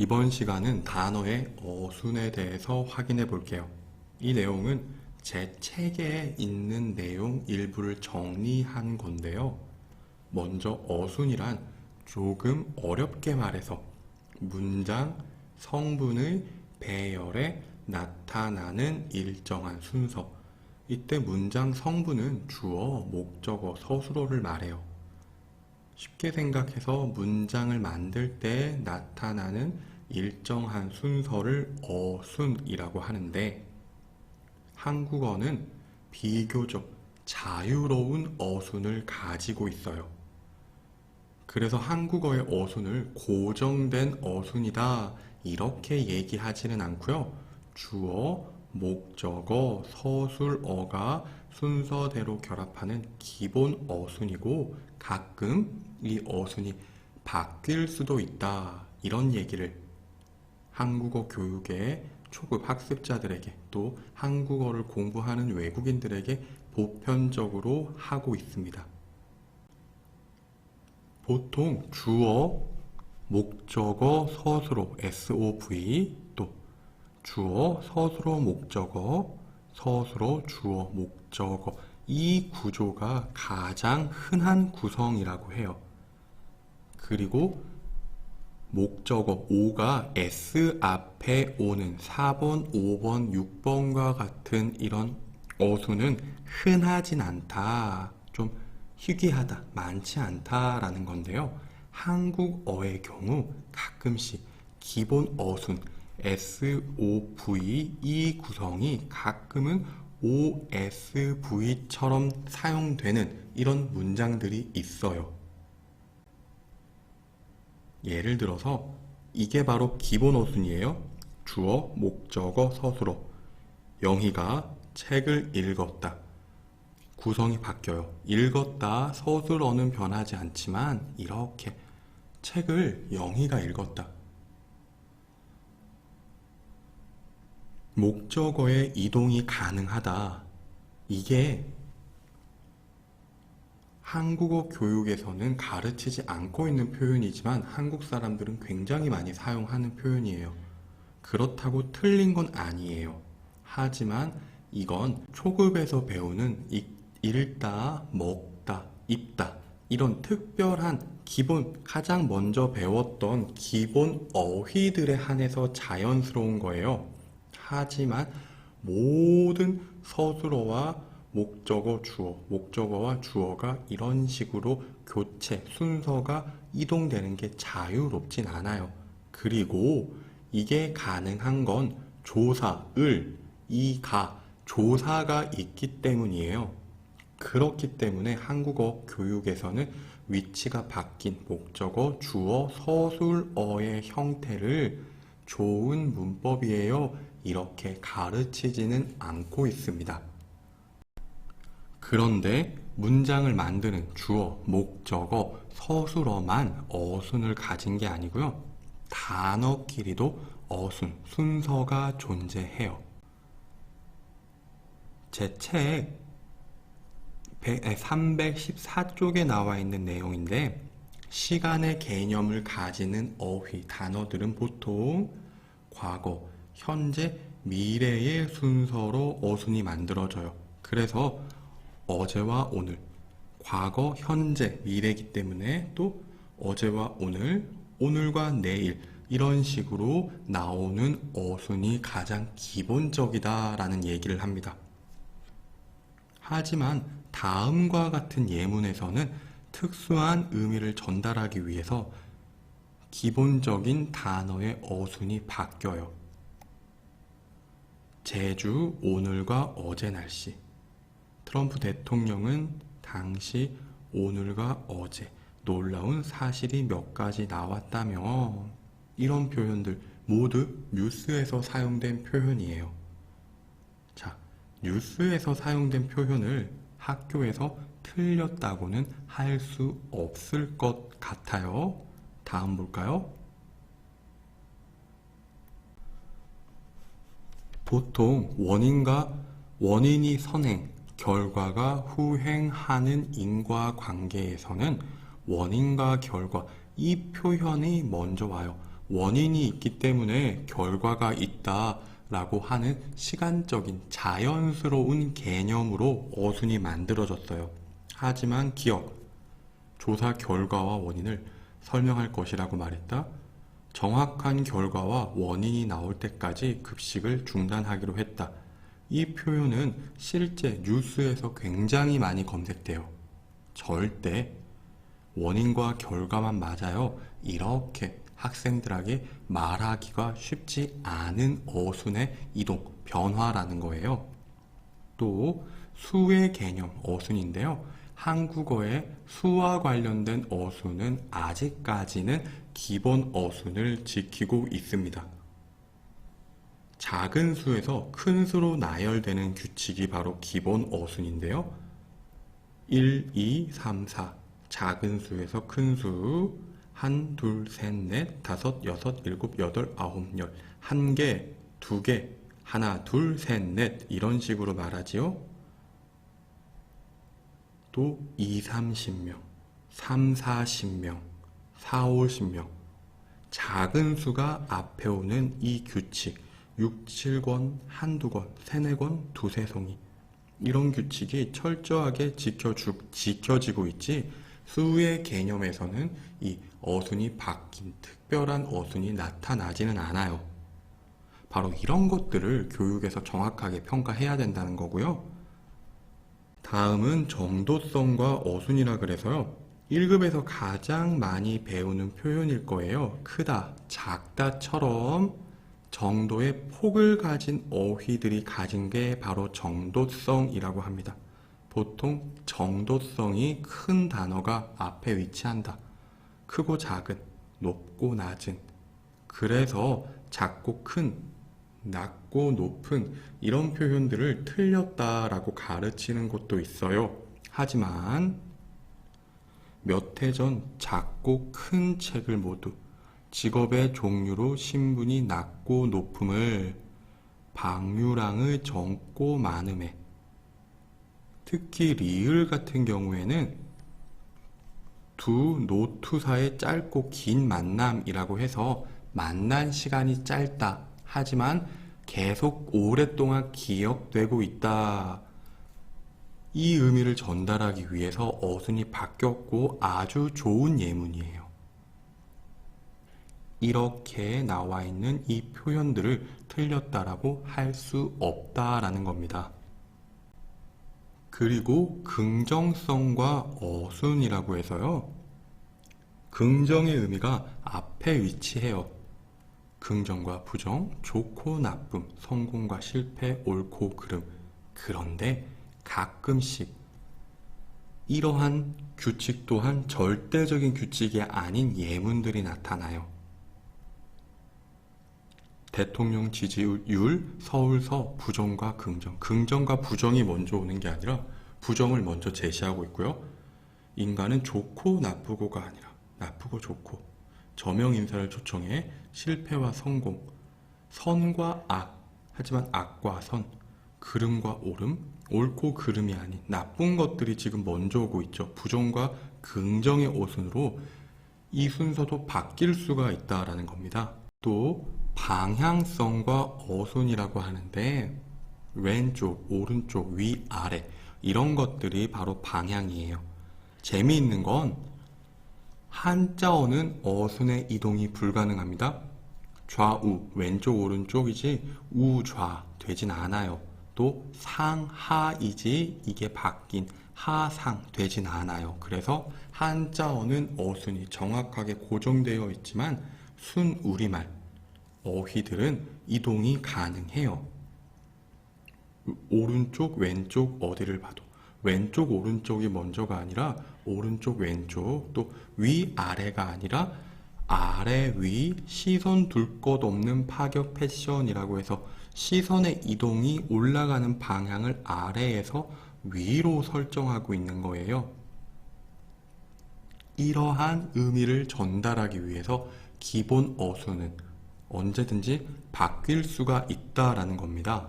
이번 시간은 단어의 어순에 대해서 확인해 볼게요. 이 내용은 제 책에 있는 내용 일부를 정리한 건데요. 먼저 어순이란 조금 어렵게 말해서 문장 성분의 배열에 나타나는 일정한 순서. 이때 문장 성분은 주어, 목적어, 서술어를 말해요. 쉽게 생각해서 문장을 만들 때 나타나는 일정한 순서를 어순이라고 하는데 한국어는 비교적 자유로운 어순을 가지고 있어요. 그래서 한국어의 어순을 고정된 어순이다 이렇게 얘기하지는 않고요. 주어, 목적어, 서술어가 순서대로 결합하는 기본 어순이고 가끔 이 어순이 바뀔 수도 있다. 이런 얘기를 한국어 교육의 초급 학습자들에게 또 한국어를 공부하는 외국인들에게 보편적으로 하고 있습니다. 보통 주어, 목적어, 서술어, SOV 또 주어, 서술어, 목적어, 서술어, 주어, 목적어 이 구조가 가장 흔한 구성이라고 해요. 그리고 목적어 5가 S 앞에 오는 4번, 5번, 6번과 같은 이런 어수는 흔하진 않다. 좀 희귀하다, 많지 않다라는 건데요. 한국어의 경우 가끔씩 기본 어순 SOV 이 구성이 가끔은 OSV처럼 사용되는 이런 문장들이 있어요. 예를 들어서 이게 바로 기본 어순이에요. 주어, 목적어, 서술어. 영희가 책을 읽었다. 구성이 바뀌어요. 읽었다, 서술어는 변하지 않지만 이렇게 책을 영희가 읽었다. 목적어의 이동이 가능하다. 이게 한국어 교육에서는 가르치지 않고 있는 표현이지만 한국 사람들은 굉장히 많이 사용하는 표현이에요. 그렇다고 틀린 건 아니에요. 하지만 이건 초급에서 배우는 읽- 읽다, 먹다, 입다 이런 특별한 기본 가장 먼저 배웠던 기본 어휘들에 한해서 자연스러운 거예요. 하지만 모든 서술어와 목적어, 주어, 목적어와 주어가 이런 식으로 교체, 순서가 이동되는 게 자유롭진 않아요. 그리고 이게 가능한 건 조사, 을, 이, 가, 조사가 있기 때문이에요. 그렇기 때문에 한국어 교육에서는 위치가 바뀐 목적어, 주어, 서술어의 형태를 좋은 문법이에요. 이렇게 가르치지는 않고 있습니다. 그런데 문장을 만드는 주어, 목적어, 서술어만 어순을 가진 게 아니고요. 단어끼리도 어순, 순서가 존재해요. 제 책 314쪽에 나와 있는 내용인데 시간의 개념을 가지는 어휘, 단어들은 보통 과거, 현재, 미래의 순서로 어순이 만들어져요. 그래서 어제와 오늘, 과거, 현재, 미래이기 때문에 또 어제와 오늘, 오늘과 내일 이런 식으로 나오는 어순이 가장 기본적이다 라는 얘기를 합니다. 하지만 다음과 같은 예문에서는 특수한 의미를 전달하기 위해서 기본적인 단어의 어순이 바뀌어요. 제주 오늘과 어제 날씨. 트럼프 대통령은 당시 오늘과 어제 놀라운 사실이 몇 가지 나왔다며 이런 표현들 모두 뉴스에서 사용된 표현이에요. 자, 뉴스에서 사용된 표현을 학교에서 틀렸다고는 할 수 없을 것 같아요. 다음 볼까요? 보통 원인과 원인이 선행, 결과가 후행하는 인과 관계에서는 원인과 결과 이 표현이 먼저 와요. 원인이 있기 때문에 결과가 있다 라고 하는 시간적인 자연스러운 개념으로 어순이 만들어졌어요. 하지만 기억, 조사 결과와 원인을 설명할 것이라고 말했다. 정확한 결과와 원인이 나올 때까지 급식을 중단하기로 했다. 이 표현은 실제 뉴스에서 굉장히 많이 검색돼요. 절대 원인과 결과만 맞아요. 이렇게 학생들에게 말하기가 쉽지 않은 어순의 이동, 변화라는 거예요. 또 수의 개념, 어순인데요. 한국어의 수와 관련된 어순은 아직까지는 기본 어순을 지키고 있습니다. 작은 수에서 큰 수로 나열되는 규칙이 바로 기본 어순인데요. 1, 2, 3, 4. 작은 수에서 큰 수. 한, 둘, 셋, 넷, 다섯, 여섯, 일곱, 여덟. 한 개, 두 개, 하나, 둘, 셋, 넷. 이런 식으로 말하지요. 또 2, 30명, 3, 40명, 4, 50명. 작은 수가 앞에 오는 이 규칙, 6, 7권, 한두 권, 세네 권, 두세 송이. 이런 규칙이 철저하게 지켜주, 지켜지고 있지, 수의 개념에서는 이 어순이 바뀐 특별한 어순이 나타나지는 않아요. 바로 이런 것들을 교육에서 정확하게 평가해야 된다는 거고요. 다음은 정도성과 어순이라 그래서요. 1급에서 가장 많이 배우는 표현일 거예요. 크다, 작다처럼 정도의 폭을 가진 어휘들이 가진 게 바로 정도성이라고 합니다. 보통 정도성이 큰 단어가 앞에 위치한다. 크고 작은, 높고 낮은. 그래서 작고 큰, 낮고 높은 이런 표현들을 틀렸다라고 가르치는 곳도 있어요. 하지만 몇 해 전 작고 큰 책을 모두 직업의 종류로 신분이 낮고 높음을 방유랑의 적고 많음에 특히 리을 같은 경우에는 두 노투 사의 짧고 긴 만남이라고 해서 만난 시간이 짧다. 하지만 계속 오랫동안 기억되고 있다. 이 의미를 전달하기 위해서 어순이 바뀌었고 아주 좋은 예문이에요. 이렇게 나와 있는 이 표현들을 틀렸다라고 할 수 없다라는 겁니다. 그리고 긍정성과 어순이라고 해서요. 긍정의 의미가 앞에 위치해요. 긍정과 부정, 좋고 나쁨, 성공과 실패, 옳고 그름. 그런데 가끔씩 이러한 규칙 또한 절대적인 규칙이 아닌 예문들이 나타나요. 대통령 지지율, 서울서 부정과 긍정. 긍정과 부정이 먼저 오는 게 아니라 부정을 먼저 제시하고 있고요. 인간은 좋고 나쁘고가 아니라 나쁘고 좋고 저명 인사를 초청해 실패와 성공, 선과 악, 하지만 악과 선, 그름과 옳음, 옳고 그름이 아닌 나쁜 것들이 지금 먼저 오고 있죠. 부정과 긍정의 오순으로 이 순서도 바뀔 수가 있다라는 겁니다. 또 방향성과 어순이라고 하는데 왼쪽, 오른쪽, 위, 아래 이런 것들이 바로 방향이에요. 재미있는 건 한자어는 어순의 이동이 불가능합니다. 좌우, 왼쪽, 오른쪽이지 우좌 되진 않아요. 또 상하이지 이게 바뀐 하상 되진 않아요. 그래서 한자어는 어순이 정확하게 고정되어 있지만 순 우리말 어휘들은 이동이 가능해요. 오른쪽, 왼쪽 어디를 봐도 왼쪽, 오른쪽이 먼저가 아니라 오른쪽, 왼쪽 또 위, 아래가 아니라 아래, 위, 시선 둘 것 없는 파격 패션이라고 해서 시선의 이동이 올라가는 방향을 아래에서 위로 설정하고 있는 거예요. 이러한 의미를 전달하기 위해서 기본 어순은 언제든지 바뀔 수가 있다라는 겁니다.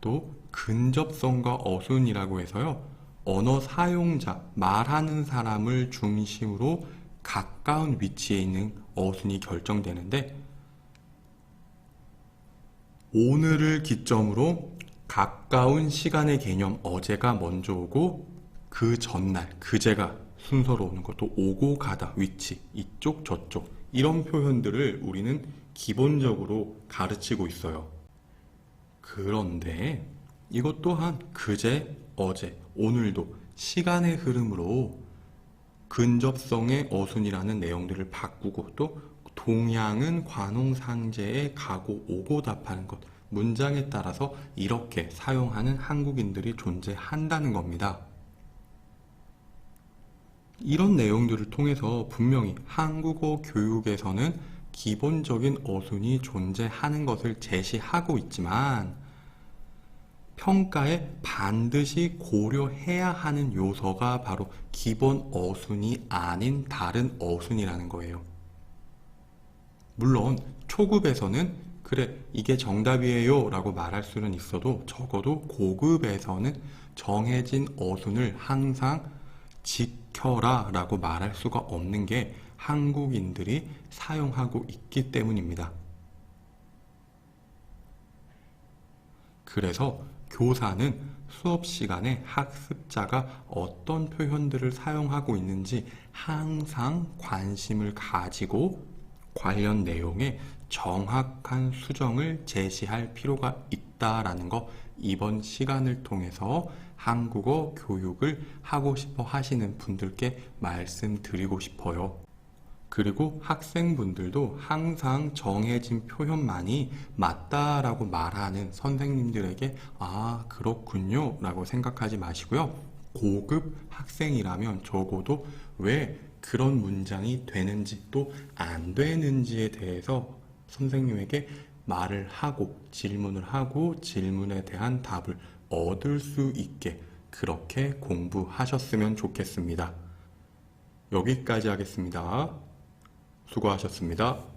또 근접성과 어순이라고 해서요. 언어 사용자, 말하는 사람을 중심으로 가까운 위치에 있는 어순이 결정되는데 오늘을 기점으로 가까운 시간의 개념 어제가 먼저 오고 그 전날 그제가 순서로 오는 것도 오고 가다 위치 이쪽 저쪽 이런 표현들을 우리는 기본적으로 가르치고 있어요. 그런데 이것 또한 그제, 어제, 오늘도 시간의 흐름으로 근접성의 어순이라는 내용들을 바꾸고 또 동양은 관홍상제에 가고 오고 답하는 것 문장에 따라서 이렇게 사용하는 한국인들이 존재한다는 겁니다. 이런 내용들을 통해서 분명히 한국어 교육에서는 기본적인 어순이 존재하는 것을 제시하고 있지만 평가에 반드시 고려해야 하는 요소가 바로 기본 어순이 아닌 다른 어순이라는 거예요. 물론 초급에서는 그래 이게 정답이에요 라고 말할 수는 있어도 적어도 고급에서는 정해진 어순을 항상 지켜라 라고 말할 수가 없는 게 한국인들이 사용하고 있기 때문입니다. 그래서 교사는 수업 시간에 학습자가 어떤 표현들을 사용하고 있는지 항상 관심을 가지고 관련 내용에 정확한 수정을 제시할 필요가 있다라는 거 이번 시간을 통해서 한국어 교육을 하고 싶어 하시는 분들께 말씀드리고 싶어요. 그리고 학생분들도 항상 정해진 표현만이 맞다라고 말하는 선생님들에게 아, 그렇군요. 라고 생각하지 마시고요. 고급 학생이라면 적어도 왜 그런 문장이 되는지 또 안 되는지에 대해서 선생님에게 말을 하고 질문을 하고 질문에 대한 답을 얻을 수 있게 그렇게 공부하셨으면 좋겠습니다. 여기까지 하겠습니다. 수고하셨습니다.